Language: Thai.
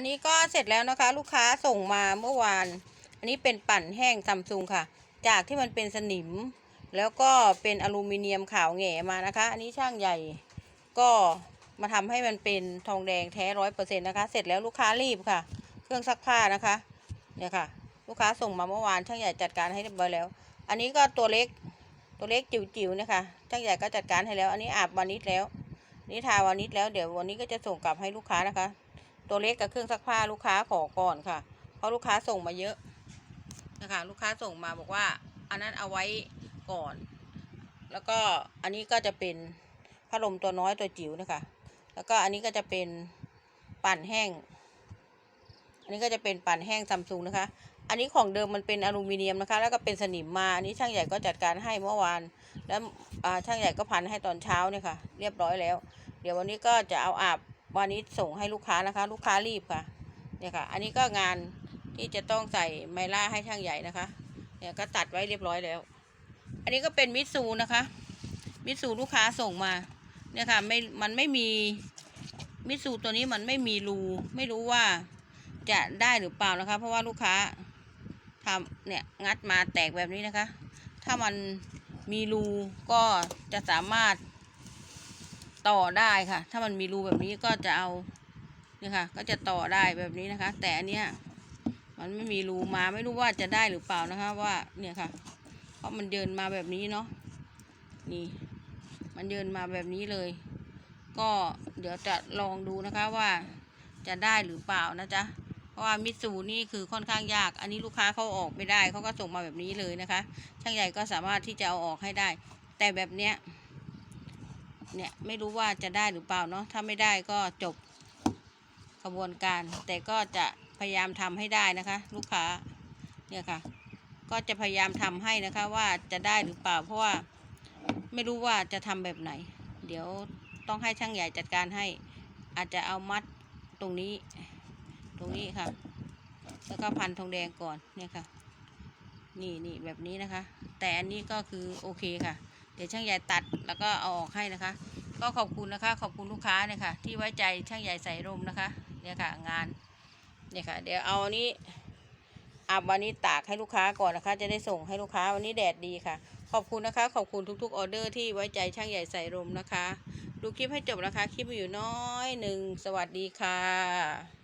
นนี้ก็เสร็จแล้วนะคะ ลูกค้าส่งมาเมื่อวาน อันนี้เป็นปั่นแห้งซัมซุงค่ะ จากที่มันเป็นสนิม แล้วก็เป็นอลูมิเนียมขาวแง่มานะคะ อันนี้ช่างใหญ่ก็มาทำให้มันเป็นทองแดงแท้ร้อยเปอร์เซ็นต์นะคะ เสร็จแล้วลูกค้ารีบค่ะ เครื่องซักผ้านะคะ เนี่ยค่ะ ลูกค้าส่งมาเมื่อวานช่างใหญ่จัดการให้เรียบร้อยแล้ว อันนี้ก็ตัวเล็กตัวเล็กจิ๋วๆนะคะช่างใหญ่ก็จัดการให้แล้ว อันนี้อาบวานิชแล้ว นี่ทาวานิชแล้ว เดี๋ยววันนี้ก็จะส่งกลับให้ลูกค้านะคะ ตัวเล็กกับเครื่องซักผ้าลูกค้าขอก่อนค่ะ เพราะลูกค้าส่งมาเยอะนะคะ ลูกค้าส่งมาบอกว่า อันนั้นเอาไว้ก่อน แล้วก็อันนี้ก็จะเป็นพัดลมตัวน้อยตัวจิ๋วนะคะ แล้วก็อันนี้ก็จะเป็นปั่นแห้ง อันนี้ก็จะเป็นปั่นแห้งซัมซุงนะคะ อันนี้ของเดิมมันเป็นอลูมิเนียมนะคะ แล้วก็เป็นสนิมมา อันนี้ช่างใหญ่ก็จัดการให้เมื่อวาน แล้วช่างใหญ่ก็พันให้ตอนเช้าเนี่ยค่ะ เรียบร้อยแล้ว เดี๋ยววันนี้ก็จะเอาอาบ วันนี้ส่งให้ลูกค้านะคะ ลูกค้ารีบค่ะเนี่ยค่ะ อันนี้ก็งานที่จะต้องใส่ไมล่าให้ช่างใหญ่นะคะ เนี่ยก็ตัดไว้เรียบร้อยแล้ว อันนี้ก็เป็นมิตซูนะคะ มิตซูลูกค้าส่งมา เนี่ยค่ะไม่มันไม่มีมิตซูตัวนี้มันไม่มีรูไม่รู้ว่าจะได้หรือเปล่านะคะ เพราะว่าลูกค้าทำเนี่ยงัดมาแตกแบบนี้นะคะ ถ้ามันมีรูก็จะสามารถ ต่อได้ค่ะ ถ้ามันมีรูแบบนี้ก็จะเอาเนี่ยค่ะ ก็จะต่อได้แบบนี้นะคะ แต่อันเนี้ยมันไม่มีรูมาไม่รู้ว่าจะได้หรือเปล่านะคะ ว่าเนี่ยค่ะ เพราะมันเดินมาแบบนี้เนาะนี่ มันเดินมาแบบนี้เลย ก็เดี๋ยวจะลองดูนะคะว่าจะได้หรือเปล่านะจ๊ะเพราะว่ามิตซูนี่คือค่อนข้างยาก อันนี้ลูกค้าเขาออกไม่ได้เขาก็ส่งมาแบบนี้เลยนะคะ ช่างใหญ่ก็สามารถที่จะเอาออกให้ได้ แต่แบบเนี้ย เนี่ยไม่รู้ว่าจะได้หรือเปล่าเนาะถ้าไม่ได้ก็จบกระบวนการ แต่ก็จะพยายามทำให้ได้นะคะ ลูกค้าเนี่ยค่ะ ก็จะพยายามทำให้นะคะว่าจะได้หรือเปล่า เพราะว่าไม่รู้ว่าจะทำแบบไหน เดี๋ยวต้องให้ช่างใหญ่จัดการให้ อาจจะเอามัดตรงนี้ตรงนี้ค่ะ แล้วก็พันทองแดงก่อนเนี่ยค่ะ นี่นี่แบบนี้นะคะ แต่อันนี้ก็คือโอเคค่ะ ดี๋ยวช่างใหญ่ตัดแล้วก็เอาออกให้นะคะ ก็ขอบคุณนะคะ ขอบคุณลูกค้าเนี่ยค่ะ ที่ไว้ใจช่างใหญ่ใส่ร่มนะคะ เนี่ยค่ะงาน เนี่ยค่ะ เดี๋ยวเอาอันนี้อาบวันนี้ตากให้ลูกค้าก่อนนะคะ จะได้ส่งให้ลูกค้าวันนี้แดดดีค่ะ ขอบคุณนะคะ ขอบคุณทุกๆออเดอร์ที่ไว้ใจช่างใหญ่ใส่ร่มนะคะ ดูคลิปให้จบนะคะ คลิปมีอยู่น้อยหนึ่งสวัสดีค่ะ